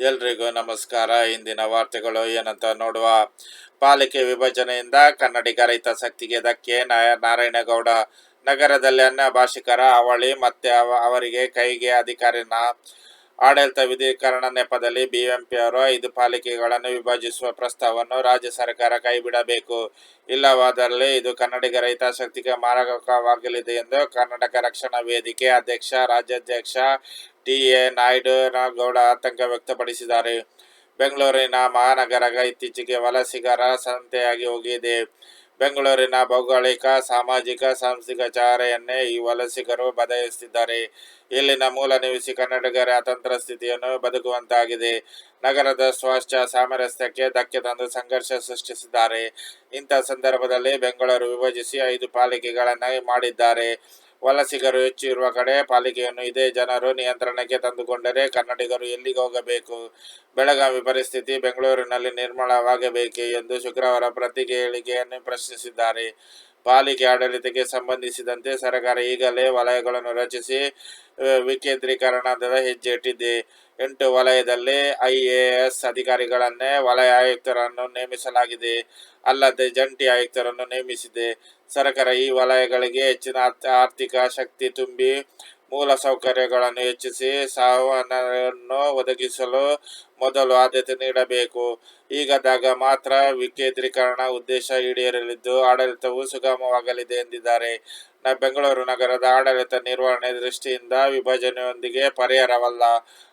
ಎಲ್ರಿಗೂ ನಮಸ್ಕಾರ. ಇಂದಿನ ವಾರ್ತೆಗಳು ಏನಂತ ನೋಡುವ. ಪಾಲಿಕೆ ವಿಭಜನೆಯಿಂದ ಕನ್ನಡಿಗ ರೈತ ಶಕ್ತಿಗೆ ಧಕ್ಕೆ. ನಾರಾಯಣಗೌಡ ನಗರದಲ್ಲಿ ಅನ್ಯ ಭಾಷಿಕರ ಅವಳಿ, ಮತ್ತೆ ಅವ- ಅವರಿಗೆ ಕೈಗೆ ಅಧಿಕಾರಿನ ಆಡಳಿತ ವಿಧೀಕರಣ ನೆಪದಲ್ಲಿ ಬಿಎಂಪಿಯವರು ಐದು ಪಾಲಿಕೆಗಳನ್ನು ವಿಭಜಿಸುವ ಪ್ರಸ್ತಾವವನ್ನು ರಾಜ್ಯ ಸರ್ಕಾರ ಕೈಬಿಡಬೇಕು. ಇಲ್ಲವಾದಲ್ಲಿ ಇದು ಕನ್ನಡಿಗರ ಹಿತಾಸಕ್ತಿಗೆ ಮಾರಕವಾಗಲಿದೆ ಎಂದು ಕರ್ನಾಟಕ ರಕ್ಷಣಾ ವೇದಿಕೆ ಅಧ್ಯಕ್ಷ, ರಾಜ್ಯಾಧ್ಯಕ್ಷ ಟಿ ಎ ನಾಯ್ಡು ಗೌಡ ಆತಂಕ ವ್ಯಕ್ತಪಡಿಸಿದ್ದಾರೆ. ಬೆಂಗಳೂರಿನ ಮಹಾನಗರ ಇತ್ತೀಚೆಗೆ ವಲಸಿಗರ ಸಂತೆಯಾಗಿ ಹೋಗಿದೆ. ಬೆಂಗಳೂರಿನ ಭೌಗೋಳಿಕ, ಸಾಮಾಜಿಕ, ಸಾಂಸ್ಥಿಕ ಚಾರೆಯನ್ನೇ ಈ ವಲಸಿಗರು ಬದಲಿಸುತ್ತಿದ್ದಾರೆ ಇಲ್ಲಿನ ಮೂಲ ನಿವಿಸಿ ಕನ್ನಡಿಗರ ಅತಂತ್ರ ಸ್ಥಿತಿಯನ್ನು ಬದುಕುವಂತಾಗಿದೆ. ನಗರದ ಸ್ವಾಸ್ಥ್ಯ ಸಾಮರಸ್ಯಕ್ಕೆ ಧಕ್ಕೆ ತಂದು ಸಂಘರ್ಷ ಸೃಷ್ಟಿಸಿದ್ದಾರೆ. ಇಂಥ ಸಂದರ್ಭದಲ್ಲಿ ಬೆಂಗಳೂರು ವಿಭಜಿಸಿ ಐದು ಪಾಲಿಕೆಗಳನ್ನು ಮಾಡಿದ್ದಾರೆ. ವಲಸಿಗರು ಹೆಚ್ಚು ಇರುವ ಕಡೆ ಪಾಲಿಕೆಯನ್ನು ಇದೇ ಜನರು ನಿಯಂತ್ರಣಕ್ಕೆ ತಂದುಕೊಂಡರೆ ಕನ್ನಡಿಗರು ಎಲ್ಲಿಗೆ ಹೋಗಬೇಕು? ಬೆಳಗಾವಿ ಪರಿಸ್ಥಿತಿ ಬೆಂಗಳೂರಿನಲ್ಲಿ ನಿರ್ಮೂಲವಾಗಬೇಕೆ ಎಂದು ಶುಕ್ರವಾರ ಪ್ರತಿಗಳಿಕೆಯನ್ನು ಪ್ರಶ್ನಿಸಿದ್ದಾರೆ. ಪಾಲಿಕೆ ಆಡಳಿತಕ್ಕೆ ಸಂಬಂಧಿಸಿದಂತೆ ಸರ್ಕಾರ ಈಗಲೇ ವಲಯಗಳನ್ನು ರಚಿಸಿ, ವಿಕೇಂದ್ರೀಕರಣದ ಹೆಜ್ಜೆ ಇಟ್ಟಿದೆ ಎಂಟು ವಲಯದಲ್ಲಿ ಐಎಎಸ್ ಅಧಿಕಾರಿಗಳನ್ನೇ ವಲಯ ಆಯುಕ್ತರನ್ನು ನೇಮಿಸಲಾಗಿದೆ. ಅಲ್ಲದೆ ಜಂಟಿ ಆಯುಕ್ತರನ್ನು ನೇಮಿಸಿದೆ. ಸರ್ಕಾರ ಈ ವಲಯಗಳಿಗೆ ಹೆಚ್ಚಿನ ಆರ್ಥಿಕ ಶಕ್ತಿ ತುಂಬಿ ಮೂಲ ಸೌಕರ್ಯಗಳನ್ನು ಹೆಚ್ಚಿಸಿ ಸಾವನ್ನನ್ನು ಒದಗಿಸಲು ಮೊದಲು ಆದ್ಯತೆ ನೀಡಬೇಕು. ಹೀಗಾದಾಗ ಮಾತ್ರ ವಿಕೇಂದ್ರೀಕರಣ ಉದ್ದೇಶ ಈಡೇರಲಿದ್ದು ಆಡಳಿತವು ಸುಗಮವಾಗಲಿದೆ ಎಂದಿದ್ದಾರೆ. ಬೆಂಗಳೂರು ನಗರದ ಆಡಳಿತ ನಿರ್ವಹಣೆ ದೃಷ್ಟಿಯಿಂದ ವಿಭಜನೆಯೊಂದಿಗೆ ಪರಿಹಾರವಲ್ಲ.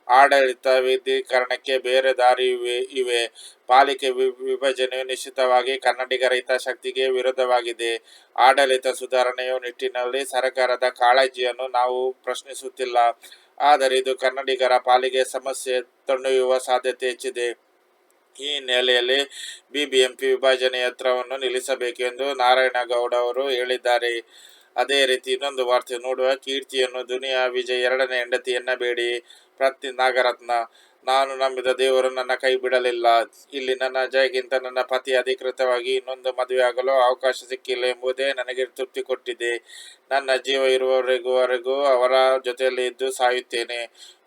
ಆಡಳಿತ ವಿಧೀಕರಣಕ್ಕೆ ಬೇರೆ ದಾರಿ ಇವೆ ಪಾಲಿಕೆ ವಿಭಜನೆಯು ನಿಶ್ಚಿತವಾಗಿ ಕನ್ನಡಿಗರ ಹಿತಾಸಕ್ತಿಗೆ ವಿರುದ್ಧವಾಗಿದೆ. ಆಡಳಿತ ಸುಧಾರಣೆಯ ನಿಟ್ಟಿನಲ್ಲಿ ಸರ್ಕಾರದ ಕಾಳಜಿಯನ್ನು ನಾವು ಪ್ರಶ್ನಿಸುತ್ತಿಲ್ಲ. ಆದರೆ ಇದು ಕನ್ನಡಿಗರ ಪಾಲಿಗೆ ಸಮಸ್ಯೆ ತೊಡಯುವ ಸಾಧ್ಯತೆ ಹೆಚ್ಚಿದೆ. ಈ ಹಿನ್ನೆಲೆಯಲ್ಲಿ ಬಿಬಿಎಂಪಿ ವಿಭಜನೆ ನಿಲ್ಲಿಸಬೇಕು ಎಂದು ನಾರಾಯಣಗೌಡ ಅವರು ಹೇಳಿದ್ದಾರೆ. ಅದೇ ರೀತಿ ಇನ್ನೊಂದು ವಾರ್ತೆ ನೋಡುವ ಕೀರ್ತಿಯನ್ನು ದುನಿಯಾ ವಿಜಯ್ ಎರಡನೇ ಹೆಂಡತಿಯನ್ನ ಬೇಡಿ. ಪ್ರತಿ ನಾಗರತ್ನ, ನಾನು ನಂಬಿದ ದೇವರು ನನ್ನ ಕೈ ಬಿಡಲಿಲ್ಲ. ಇಲ್ಲಿ ನನ್ನ ಜಯಗಿಂತ ನನ್ನ ಪತಿ ಅಧಿಕೃತವಾಗಿ ಇನ್ನೊಂದು ಮದುವೆಯಾಗಲು ಅವಕಾಶ ಸಿಕ್ಕಿಲ್ಲ ಎಂಬುದೇ ನನಗೆ ತೃಪ್ತಿ ಕೊಟ್ಟಿದೆ. ನನ್ನ ಜೀವ ಇರುವವರೆಗೂವರೆಗೂ ಅವರ ಜೊತೆಯಲ್ಲಿ ಇದ್ದು ಸಾಯುತ್ತೇನೆ.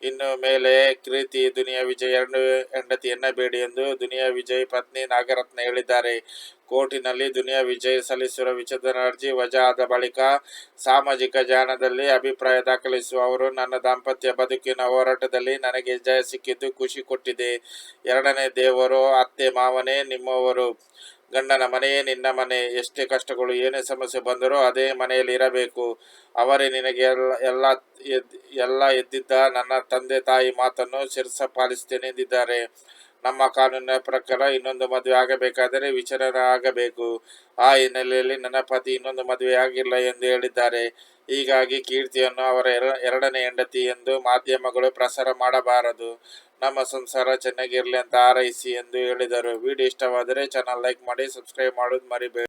ಇನ್ನು ಮೇಲೆ ಕೀರ್ತಿ, ದುನಿಯಾ ವಿಜಯ್ ಎರಡು ಹೆಂಡತಿ ಎನ್ನಬೇಡಿ ಎಂದು ದುನಿಯಾ ವಿಜಯ್ ಪತ್ನಿ ನಾಗರತ್ನ ಹೇಳಿದ್ದಾರೆ. ಕೋರ್ಟಿನಲ್ಲಿ ದುನಿಯಾ ವಿಜಯ್ ಸಲ್ಲಿಸಿರುವ ವಿಚಾರ ಅರ್ಜಿ ವಜಾ ಆದ ಬಳಿಕ ಸಾಮಾಜಿಕ ಜಾಣದಲ್ಲಿ ಅಭಿಪ್ರಾಯ ದಾಖಲಿಸುವ ಅವರು ನನ್ನ ದಾಂಪತ್ಯ ಬದುಕಿನ ಹೋರಾಟದಲ್ಲಿ ನನಗೆ ಜಯ ಸಿಕ್ಕಿದ್ದು, ಖುಷಿ ಕೊಟ್ಟಿದೆ. ಎರಡನೇ ದೇವರು, ಅತ್ತೆ, ಮಾವನೇ, ನಿಮ್ಮವರು. ಗಂಡನ ಮನೆಯೇ ನಿನ್ನ ಮನೆ. ಎಷ್ಟೇ ಕಷ್ಟಗಳು, ಏನೇ ಸಮಸ್ಯೆ ಬಂದರೂ ಅದೇ ಮನೆಯಲ್ಲಿ ಇರಬೇಕು. ಅವರೇ ನಿನಗೆ ಎಲ್ಲ ಎಲ್ಲ ಎದ್ ಎದ್ದಿದ್ದ ನನ್ನ ತಂದೆ ತಾಯಿ ಮಾತನ್ನು ಶಿರಸ ಪಾಲಿಸ್ತೇನೆ ಎಂದಿದ್ದಾರೆ. ನಮ್ಮ ಕಾನೂನಿನ ಪ್ರಕಾರ ಇನ್ನೊಂದು ಮದುವೆ ಆಗಬೇಕಾದರೆ ವಿಚಾರಣೆ ಆಗಬೇಕು. ಆ ಹಿನ್ನೆಲೆಯಲ್ಲಿ ನನ್ನ ಪತಿ ಇನ್ನೊಂದು ಮದುವೆ ಆಗಿಲ್ಲ ಎಂದು ಹೇಳಿದ್ದಾರೆ. ಹೀಗಾಗಿ ಕೀರ್ತಿಯನ್ನು ಅವರ ಎರ- ಎರಡನೇ ಹೆಂಡತಿ ಎಂದು ಮಾಧ್ಯಮಗಳು ಪ್ರಸಾರ ಮಾಡಬಾರದು. ನಮ್ಮ ಸಂಸಾರ ಚೆನ್ನಾಗಿರಲಿ ಅಂತ ಹಾರೈಸಿ ಎಂದು ಹೇಳಿದರು. ವಿಡಿಯೋ ಇಷ್ಟವಾದರೆ ಚಾನಲ್ ಲೈಕ್ ಮಾಡಿ ಸಬ್ಸ್ಕ್ರೈಬ್ ಮಾಡೋದು ಮರಿಬೇಡಿ.